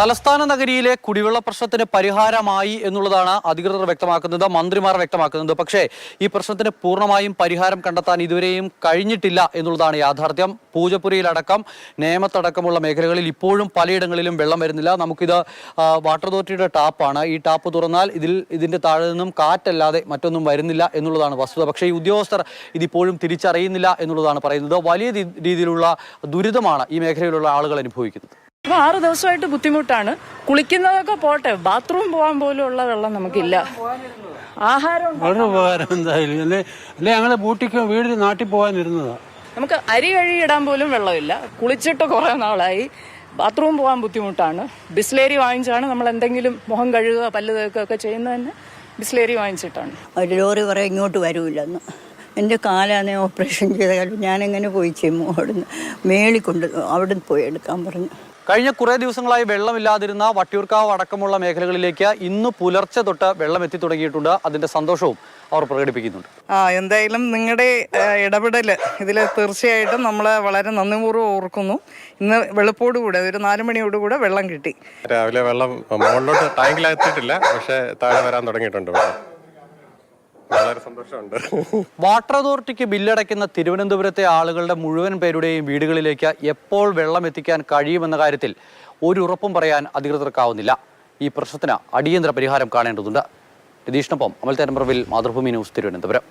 തലസ്ഥാന നഗരിയിലെ കുടിവെള്ള പ്രശ്നത്തിന് പരിഹാരമായി എന്നുള്ളതാണ് അധികൃതർ വ്യക്തമാക്കുന്നത് മന്ത്രിമാർ വ്യക്തമാക്കുന്നത്. പക്ഷേ ഈ പ്രശ്നത്തിന് പൂർണമായും പരിഹാരം കണ്ടെത്താൻ ഇതുവരെയും കഴിഞ്ഞിട്ടില്ല എന്നുള്ളതാണ് യാഥാർത്ഥ്യം. പൂജപ്പുരയിലടക്കം നേമത്തടക്കമുള്ള മേഖലകളിൽ ഇപ്പോഴും പലയിടങ്ങളിലും വെള്ളം വരുന്നില്ല. നമുക്കിത് വാട്ടർ അതോറിറ്റിയുടെ ടാപ്പാണ്. ഈ ടാപ്പ് തുറന്നാൽ ഇതിൽ ഇതിന്റെ താഴെ നിന്നും കാറ്റല്ലാതെ മറ്റൊന്നും വരുന്നില്ല എന്നുള്ളതാണ് വസ്തുത. പക്ഷേ ഈ ഉദ്യോഗസ്ഥർ ഇതിപ്പോഴും തിരിച്ചറിയുന്നില്ല എന്നുള്ളതാണ് പറയുന്നത്. വലിയ രീതിയിലുള്ള ദുരിതമാണ് ഈ മേഖലയിലുള്ള ആളുകൾ അനുഭവിക്കുന്നത്. അപ്പൊ ആറ് ദിവസമായിട്ട് ബുദ്ധിമുട്ടാണ്. കുളിക്കുന്നതൊക്കെ പോട്ടെ ബാത്റൂം പോകാൻ പോലും ഉള്ള വെള്ളം നമുക്കില്ല. ആഹാരം വളരെ ഉപകാരം എന്തായാലും. അല്ലെ അല്ലെ ഞങ്ങളെ ബൂട്ടിക്ക് വീട് നാട്ടിൽ പോകാനിരുന്നതാ. നമുക്ക് അരി കഴുകിയിടാൻ പോലും വെള്ളമില്ല. കുളിച്ചിട്ട് കുറേ നാളായി. ബാത്റൂം പോകാൻ ബുദ്ധിമുട്ടാണ്. ബിസ്ലേരി വാങ്ങിച്ചാണ് നമ്മൾ എന്തെങ്കിലും മുഖം കഴുകുക പല്ല് തേക്കുകയൊക്കെ ചെയ്യുന്നത് തന്നെ ബിസ്ലേരി വാങ്ങിച്ചിട്ടാണ്. ഒരു ലോറി പറയാം ഇങ്ങോട്ട് വരൂലെന്ന്. എന്റെ കാലാണ് ഓപ്പറേഷൻ ചെയ്ത കാലം ഞാനെങ്ങനെ പോയി ചെയ്യുമോ അവിടുന്ന് മേളിക്കൊണ്ട് അവിടെ പോയി എടുക്കാൻ പറഞ്ഞു. കഴിഞ്ഞ കുറേ ദിവസങ്ങളായി വെള്ളമില്ലാതിരുന്ന വട്ടിയൂർക്കാവ് അടക്കമുള്ള മേഖലകളിലേക്ക് ഇന്ന് പുലർച്ചെ തൊട്ട് വെള്ളം എത്തി തുടങ്ങിയിട്ടുണ്ട്. അതിന്റെ സന്തോഷവും അവർ പ്രകടിപ്പിക്കുന്നുണ്ട്. ആ എന്തായാലും നിങ്ങളുടെ ഇടപെടൽ ഇതിൽ തീർച്ചയായിട്ടും നമ്മൾ വളരെ നന്ദിപൂർവം ഓർക്കുന്നു. ഇന്ന് വെളുപ്പോടുകൂടെ ഒരു നാല് മണിയോടുകൂടെ വെള്ളം കിട്ടി. രാവിലെ വെള്ളം മുകളിലോട്ട് ടാങ്കിലെത്തിയിട്ടില്ല പക്ഷേ താഴെ വരാൻ തുടങ്ങിയിട്ടുണ്ട് വെള്ളം. വളരെ സന്തോഷമുണ്ട്. വാട്ടർ അതോറിറ്റിക്ക് ബില്ലടയ്ക്കുന്ന തിരുവനന്തപുരത്തെ ആളുകളുടെ മുഴുവൻ പേരുടെയും വീടുകളിലേക്ക് എപ്പോൾ വെള്ളം എത്തിക്കാൻ കഴിയുമെന്ന കാര്യത്തിൽ ഒരു ഉറപ്പും പറയാൻ അധികൃതർക്കാവുന്നില്ല. ഈ പ്രശ്നത്തിന് അടിയന്തര പരിഹാരം കാണേണ്ടതുണ്ട്. രതീഷിനൊപ്പം അമൽ തരംപ്രവിൽ മാതൃഭൂമി ന്യൂസ് തിരുവനന്തപുരം.